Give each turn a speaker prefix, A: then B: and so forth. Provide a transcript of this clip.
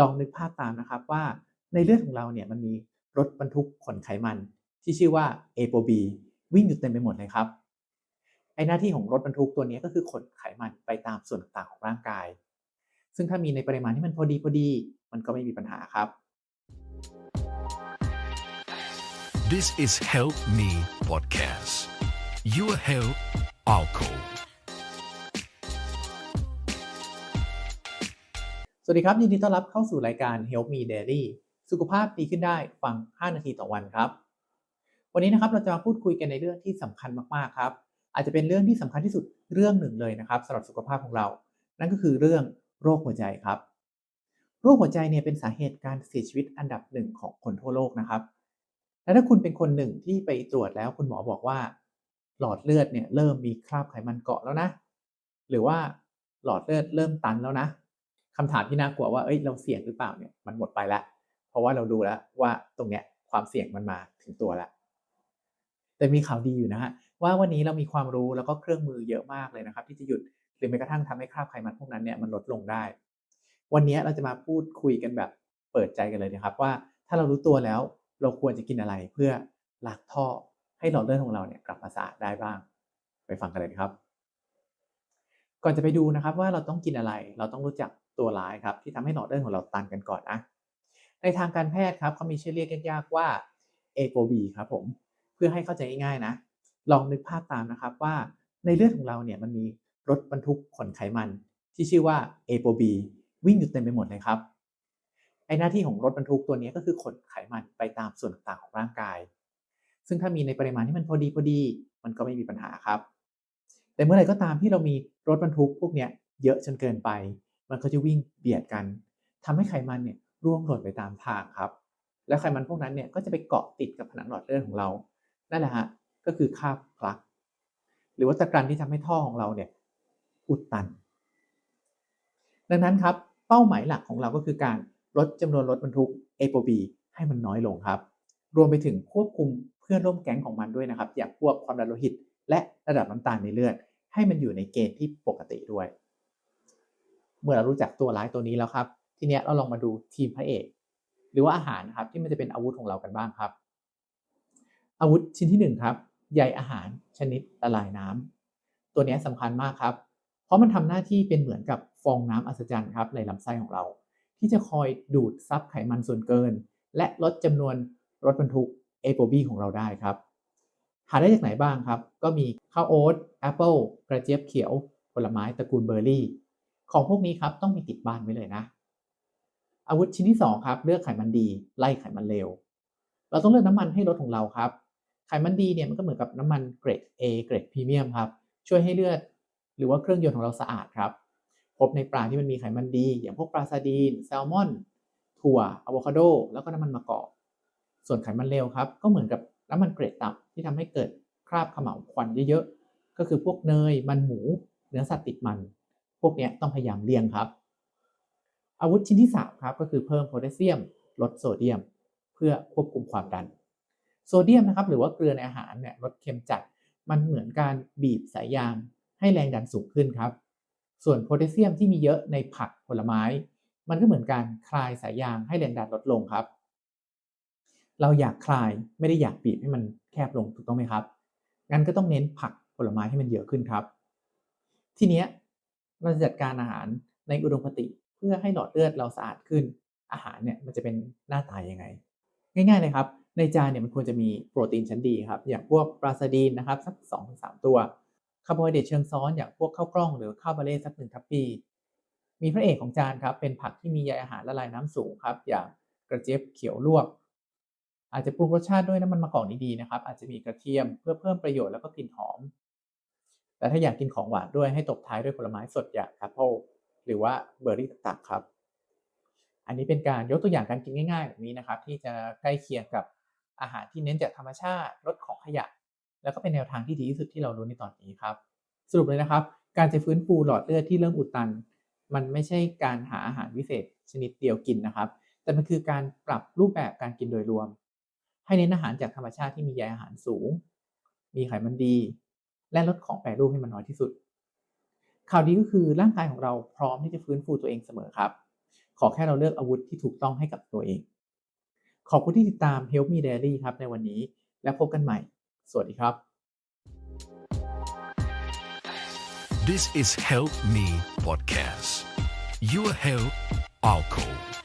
A: ลองนึกภาพตามนะครับว่าในเลือดของเราเนี่ยมันมีรถบรรทุกขนไขมัน ที่ชื่อว่า a p o b วิ่งอยู่เต็มไปหมดเลยครับไอหน้าที่ของรถบรรทุกตัวนี้ก็คือขนไขมันไปตามส่วนต่างของร่างกาย ซึ่งถ้ามีในปริมาณที่มันพอดีพอดี มันก็ไม่มีปัญหาครับ
B: This is Help Me Podcast Your Help Our Goal
A: สวัสดีครับ ยินดีต้อนรับเข้าสู่รายการ Help Me Daily สุขภาพดีขึ้นได้ฟัง 5 นาทีต่อวันครับ วันนี้นะครับเราจะมาพูดคุยกันในเรื่องที่สำคัญมากๆครับ อาจจะเป็นเรื่องที่สำคัญที่สุดเรื่องหนึ่งเลยนะครับสำหรับสุขภาพของเรา นั่นก็คือเรื่องโรคหัวใจครับ โรคหัวใจเนี่ยเป็นสาเหตุการเสียชีวิตอันดับหนึ่งของคนทั่วโลกนะครับ และถ้าคุณเป็นคนหนึ่งที่ไปตรวจแล้วคุณหมอบอกว่า หลอดเลือดเนี่ยเริ่มมีคราบไขมันเกาะแล้วนะ หรือว่าหลอดเลือดเริ่มตันแล้วนะ คำถามที่น่ากลัวว่าเอ้ยเราเสี่ยงหรือเปล่าเนี่ยมันหมดไปแล้ว เพราะว่าเราดูแล้วว่าตรงเนี้ยความเสี่ยงมันมาถึงตัวแล้วแต่มีข่าวดีอยู่นะฮะว่าวันนี้เรามีความรู้แล้วก็เครื่องมือเยอะมากเลยนะครับ ที่จะหยุดหรือแม้กระทั่งทำให้คราบไขมันพวกนั้นเนี่ยมันลดลงได้ วันนี้เราจะมาพูดคุยกันแบบเปิดใจกันเลยนะครับ ว่าถ้าเรารู้ตัวแล้วเราควรจะกินอะไรเพื่อล้างท่อให้หลอดเลือดของเราเนี่ยกลับมาสะอาดได้บ้าง ไปฟังกันเลยครับ ก่อนจะไปดูนะครับว่าเราต้องกินอะไร เราต้องรู้จัก ตัวร้ายครับที่ทำให้หลอดเลือดของเราตันกันก่อนนะในทางการแพทย์ครับเขามีชื่อเรียกยากๆว่าเอโกบีครับผมเพื่อให้เข้าใจง่ายๆนะ ลองนึกภาพตามนะครับว่าในเลือดของเราเนี่ยมันมีรถบรรทุกขนไขมัน ที่ชื่อว่าเอโ b วิ่งอยู่เต็มไปหมดเลยครับไอหน้าที่ของรถบรรทุกตัวนี้ก็คือขนไขมันไปตามส่วนต่างๆของร่างกาย ซึ่งถ้ามีในปริมาณที่มันพอดีพอดี มันก็ไม่มีปัญหาครับ แต่เมื่อไหร่ก็ตามที่เรามีรถบรรทุกพวกเนี้ยเยอะจนเกินไป มันก็จะวิ่งเบียดกันทำให้ไขมันเนี่ยร่วงหล่นไปตามทางครับ แล้วไขมันพวกนั้นเนี่ยก็จะไปเกาะติดกับผนังหลอดเลือดของเรา นั่นแหละฮะก็คือคาบพลัก หรือว่าตะกรันที่ทำให้ท่อของเราเนี่ยอุดตัน ดังนั้นครับเป้าหมายหลักของเราก็คือการลดจำนวนรถบรรทุก a p o b ให้มันน้อยลงครับ รวมไปถึงควบคุมเพื่อนร่วมแก๊งของมันด้วยนะครับ อย่างพวกความดันโลหิต และระดับน้ำตาลในเลือด ให้มันอยู่ในเกณฑ์ที่ปกติด้วย เมื่อเรารู้จักตัวร้ายตัวนี้แล้วครับ ทีนี้เราลองมาดูทีมพระเอก หรือว่าอาหารครับที่มันจะเป็นอาวุธของเรากันบ้างครับ อาวุธชิ้นที่1ครับใยอาหารชนิดละลายน้ำตัวนี้สำคัญมากครับ เพราะมันทำหน้าที่เป็นเหมือนกับฟองน้ำอัศจรรย์ครับในลำไส้ของเรา ที่จะคอยดูดซับไขมันส่วนเกิน และลดจำนวนรถบรรทุกเอโ b ของเราได้ครับ หาได้จากไหนบ้างครับ ก็มีข้าวโอ๊ตแอปเปิลกระเจี๊ยบเขียว ผลไม้ตระกูลเบอร์รี่ ของพวกนี้ครับต้องมีติดบ้านไว้เลยนะ อาวุธชิ้นที่2ครับเลือกไขมันดี ไล่ไขมันเลวเราต้องเลือกน้ำมันให้รถของเราครับ ไขมันดีเนี่ยมันก็เหมือนกับน้ำมันเกรด A เกรดพรีเมียมครับ ช่วยให้เลือด หรือว่าเครื่องยนต์ของเราสะอาดครับ พบในปลาที่มันมีไขมันดี อย่างพวกปลาซาดีน แซลมอน ถั่วอะโวคาโด แล้วก็น้ำมันมะกอกส่วนไขมันเลวครับ ก็เหมือนกับน้ำมันเกรดต่ำที่ทำให้เกิดคราบขมาวควันเยอะๆ ก็คือพวกเนย มันหมู เนื้อสัตว์ติดมัน พวกนี้ต้องพยายามเลี่ยงครับ อาวุธชิ้นที่ 3 ครับ ก็คือเพิ่มโพแทสเซียม ลดโซเดียม เพื่อควบคุมความดัน โซเดียมนะครับหรือว่าเกลือในอาหารเนี่ยลดเค็มจัด มันเหมือนการบีบสายยางให้แรงดันสูงขึ้นครับ ส่วนโพแทสเซียมที่มีเยอะในผักผลไม้ มันก็เหมือนการคลายสายยางให้แรงดันลดลงครับ เราอยากคลายไม่ได้อยากบีบให้มันแคบลงถูกต้องไหมครับงั้นก็ต้องเน้นผักผลไม้ให้มันเยอะขึ้นครับ ทีเนี้ย เราจะจัดการอาหารในอุดมคติ เพื่อให้หลอดเลือดเราสะอาดขึ้น อาหารเนี่ยมันจะเป็นหน้าตายังไง ง่ายๆเลยครับ ในจานเนี่ยมันควรจะมีโปรตีนชั้นดีครับ อย่างพวกปลาซาดีนนะครับสัก2-3ตัวคาร์โบไฮเดรตเชิงซ้อนอย่างพวกข้าวกล้องหรือข้าวบาเล่สักหนึ่งทัพพีมีพระเอกของจานครับเป็นผักที่มีใยอาหารละลายน้ำสูงครับอย่างกระเจี๊ยบเขียวลวก อาจจะปรุงรสชาติด้วยน้ำมันมะกอกดีๆนะครับ อาจจะมีกระเทียมเพื่อเพิ่มประโยชน์แล้วก็กลิ่นหอม แต่ถ้าอยากกินของหวานด้วยให้ตบท้ายด้วยผลไม้สดอย่างแอปเปิลหรือว่าเบอร์รี่ต่างๆครับ อันนี้เป็นการยกตัวอย่างการกินง่ายๆแบบนี้นะครับ ที่จะใกล้เคียงกับอาหารที่เน้นจากธรรมชาติลดของขยะ แล้วก็เป็นแนวทางที่ดีที่สุดที่เรารู้ในตอนนี้ครับ สรุปเลยนะครับ การจะฟื้นฟูหลอดเลือดที่เริ่มอุดตัน มันไม่ใช่การหาอาหารวิเศษชนิดเดียวกินนะครับ แต่มันคือการปรับรูปแบบการกินโดยรวม ให้เน้นอาหารจากธรรมชาติที่มีใยอาหารสูง มีไขมันดี และลดของแปรรูปให้มันน้อยที่สุด ข่าวดีก็คือร่างกายของเราพร้อมที่จะฟื้นฟูตัวเองเสมอครับ ขอแค่เราเลือกอาวุธที่ถูกต้องให้กับตัวเอง ขอบคุณที่ติดตาม Help Me Daily ครับในวันนี้ และพบกันใหม่ สวัสดีครับ
B: This is Help Me Podcast. Your help, our call.